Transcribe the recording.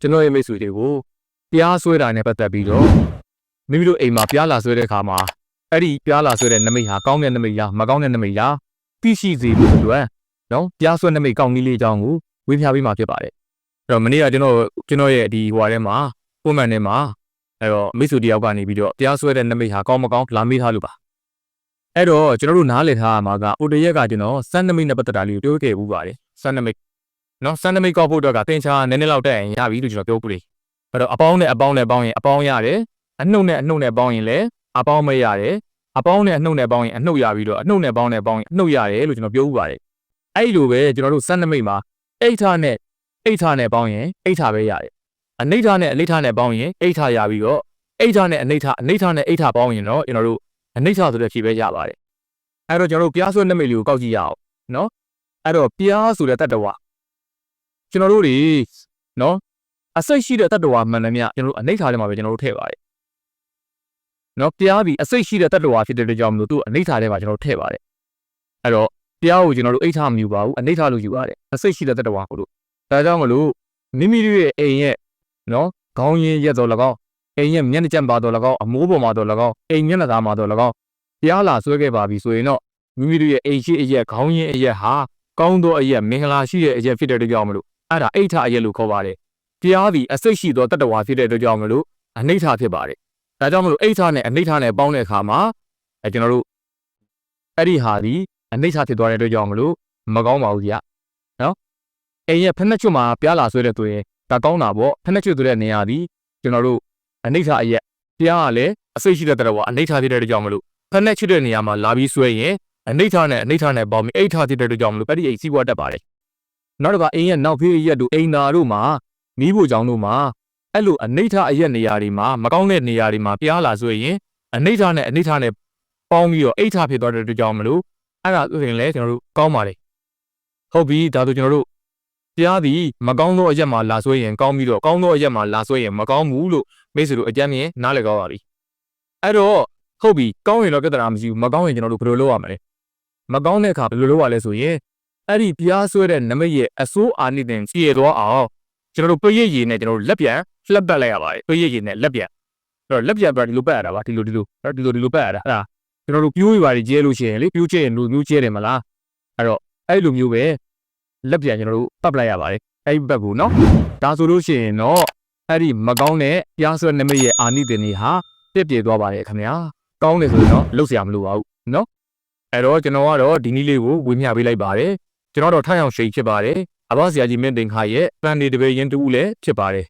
ကျွန်တော်ရဲ့မိတ်ဆွေတွေကိုပြားဆွဲတာနဲ့ပတ်သက်ပြီးတော့မိမိတို့အိမ်မှာပြားလာဆွဲတဲ့အခါမှာအဲ့ဒီပြားလာဆွဲတဲ့နမိတ်ဟာကောင်းတဲ့နမိတ်လားမကောင်းတဲ့နမိတ်လားသိရှိစေဖို့အတွက်နော်ပြားဆွဲနမိတ်ကောင်းနည်းလေးအကြောင်းကိုဝေမျှပေးမှာဖြစ်ပါတယ်အဲ့တော့မနေ့ကကျွန်တော်ကျွန်တော်ရဲ့ဒီဟိုဟာထဲမှာပုံမှန်ထဲမှာအဲ့တော့မိတ်ဆွေတယောက်ကနေပြီးတော့ပြားဆွဲတဲ့နမိတ်ဟာကောင်းမကောင်းလာမေးထားလို့ပါအဲ့တော့ကျွန်တော်တို့နားလည်ထားရမှာကဟိုတရက်ကကျွန်တော်စမ်းနမိတ်နဲ့ပတ်သက်တာလေးကိုပြောခဲ့ဘူးပါတယ်စမ်းနမိတ် နော်စန်နမိတ်ကောက်ဖို့အတွက်ကတင်ချာနည်းနည်းလောက်တက်ရင်ရပြီလို့ကျွန်တော်ပြောပလိအဲ့တော့အပေါင်းနဲ့အပေါင်းနဲ့ပေါင်းရင်အပေါင်းရတယ်အနှုတ်နဲ့အနှုတ်နဲ့ပေါင်းရင်လည်းအပေါင်းမရတယ်အပေါင်းနဲ့အနှုတ်နဲ့ပေါင်းရင်အနှုတ်ရပြီးတော့အနှုတ်နဲ့ပေါင်းနဲ့ပေါင်းရင်အနှုတ်ရတယ်လို့ကျွန်တော်ပြောဥပါတယ်အဲ့လိုပဲကျွန်တော်တို့စန်နမိတ်မှာအိဋ္ဌာနဲ့အိဋ္ဌာနဲ့ပေါင်းရင်အိဋ္ဌာပဲရတယ်အနိဋ္ဌာနဲ့အနိဋ္ဌာနဲ့ပေါင်းရင်အိဋ္ဌာရပြီးတော့အိဋ္ဌာနဲ့အနိဋ္ဌာအနိဋ္ဌာနဲ့အိဋ္ဌာပေါင်းရင်တော့ကျွန်တော်တို့အနိဋ္ဌာဆိုတဲ့ဖြေပဲရပါတယ်အဲ့တော့ကျွန်တော်တို့ပြားဆွဲနမိတ်လေးကိုကောက်ကြည့်ရအောင်နော်အဲ့တော့ပြားဆိုတဲ့တတ္တဝါ ကျွန်တော်တို့တွေနော်အစိတ်ရှိတဲ့တတ္တဝါမှန်တယ်မြကျွန်တော်တို့အနိဋ္ဌာထဲမှာပဲကျွန်တော်တို့ထည့်ပါတယ်နော်တရားပြီးအစိတ်ရှိတဲ့တတ္တဝါဖြစ်တဲ့အတွက်ကြောင့်မလို့သူ့အနိဋ္ဌာထဲမှာကျွန်တော်တို့ထည့်ပါတယ်အဲ့တော့တရားကိုကျွန်တော်တို့အိဋ္ဌာမယူပါဘူးအနိဋ္ဌာလို့ယူပါတယ်အစိတ်ရှိတဲ့တတ္တဝါကိုလို့ဒါကြောင့်မလို့မိမိတို့ရဲ့အိမ်ရဲ့နော်ခေါင်းရင်းရက်တော်၎င်းအိမ်ရဲ့မျက်နှာကျက်ပါတော်၎င်းအမိုးပေါ်မှာတော်၎င်းအိမ်မျက်နှာသားမှာတော်၎င်းတရားလာဆွဲခဲ့ပါပြီဆိုရင်တော့မိမိတို့ရဲ့အိမ်ရှိအရက်ခေါင်းရင်းအရက်ဟာကောင်းသောအရက်မင်္ဂလာရှိတဲ့အရက်ဖြစ်တဲ့အတွက်ကြောင့်မလို့ အဲ့ဒါအိဋ္ဌအရက်လို့ခေါ်ပါတယ်။တရားသည်အစိတ်ရှိသောတတ္တဝါဖြစ်တဲ့အတွက်ကြောင့်မလို့အနိဋ္ဌဖြစ်ပါတယ်။ဒါကြောင့်မလို့အိဋ္ဌနဲ့အနိဋ္ဌနဲ့ပေါင်းတဲ့အခါမှာအဲကျွန်တော်တို့အဲ့ဒီဟာသည်အနိဋ္ဌဖြစ်သွားတဲ့အတွက်ကြောင့်မလို့မကောင်းပါဘူးကြီး။နော်။အိမ်ရဲ့ဖက်နှက်ချွတ်မှာပြားလာဆွဲတဲ့ဆိုရင်ဒါကောင်းတာပေါ့။ဖက်နှက်ချွတ်ဆိုတဲ့နေရာသည်ကျွန်တော်တို့အနိဋ္ဌအရက်တရားကလည်းအစိတ်ရှိတဲ့တတ္တဝါအနိဋ္ဌဖြစ်တဲ့အတွက်ကြောင့်မလို့ဖက်နှက်ချွတ်တဲ့နေရာမှာလာပြီးဆွဲရင်အနိဋ္ဌနဲ့အနိဋ္ဌနဲ့ပေါင်းပြီးအိဋ္ဌဖြစ်တဲ့အတွက်ကြောင့်မလို့အဲ့ဒီအိမ်စီးပွားတက်ပါတယ်။ နောက်တစ်ခါအိမ်ရဲ့နောက်ဖေးရက်တို့အိမ်နာတို့မှာမီးဖို့ကြောင်တို့မှာအဲ့လိုအနိဋ္ဌအရက်နေရာတွေမှာမကောင်းတဲ့နေရာတွေမှာပြားလာဆိုရင်အနိဋ္ဌနဲ့အနိဋ္ဌနဲ့ပေါင်းပြီးတော့အိဋ္ဌဖြစ်သွားတဲ့အတွက်ကြောင့်မလို့အဲ့ဒါဆိုရင်လည်းကျွန်တော်တို့ကောင်းပါလေဟုတ်ပြီဒါဆိုကျွန်တော်တို့ပြားသည်မကောင်းသောအရက်မှာလာဆွဲရင်ကောင်းပြီးတော့ကောင်းသောအရက်မှာလာဆွဲရင်မကောင်းဘူးလို့မိတ်ဆွေတို့အကြမ်းမြင်နားလည်ကောင်းပါပြီအဲ့တော့ဟုတ်ပြီကောင်းရင်တော့ပြဿနာမရှိဘူးမကောင်းရင်ကျွန်တော်တို့ဘယ်လိုလုပ်ရမလဲမကောင်းတဲ့အခါဘယ်လိုလုပ်ရလဲဆိုရင် အဲ့ဒီပြားဆွဲတဲ့နမိတ်ရဲ့အစိုးအာနိသင်ကြည့်ရတော့အောင်ကျွန်တော်တို့ပြည့်ရည်နဲ့ကျွန်တော်တို့လက်ပြန်လှက်ပတ်လိုက်ရပါတယ်ပြည့်ရည်နဲ့လက်ပြန်အဲ့တော့လက်ပြန်ပြဒီလိုပတ်ရတာပါဒီလိုဒီလိုအဲ့ဒီလိုဒီလိုပတ်ရတာအဲ့ဒါကျွန်တော်တို့ပြိုးရပါတယ်ကျဲလို့ရှိရင်လေပြိုးကျဲရင်လူမျိုးကျဲတယ်မလားအဲ့တော့အဲ့လိုမျိုးပဲလက်ပြန်ကျွန်တော်တို့ပတ်ပလိုက်ရပါတယ်အဲ့ဒီဘက်ကိုနော်ဒါဆိုလို့ရှိရင်တော့အဲ့ဒီမကောင်းတဲ့ပြားဆွဲနမိတ်ရဲ့အာနိသင်တွေဟာပြည့်ပြည့်သွားပါတယ်ခင်ဗျာကောင်းတယ်ဆိုရင်တော့လှုပ်ရှားမလို့ပါဘူးနော်အဲ့တော့ကျွန်တော်ကတော့ဒီနည်းလေးကိုဝေမျှပေးလိုက်ပါတယ် ကျွန်တော်တော့ထိုင်အောင်ရှိတ်ဖြစ်ပါတယ်အဘဆရာကြီးမင်းတင်ခါရဲ့ပန်နေတပည့်ရင်တူလည်းဖြစ်ပါတယ်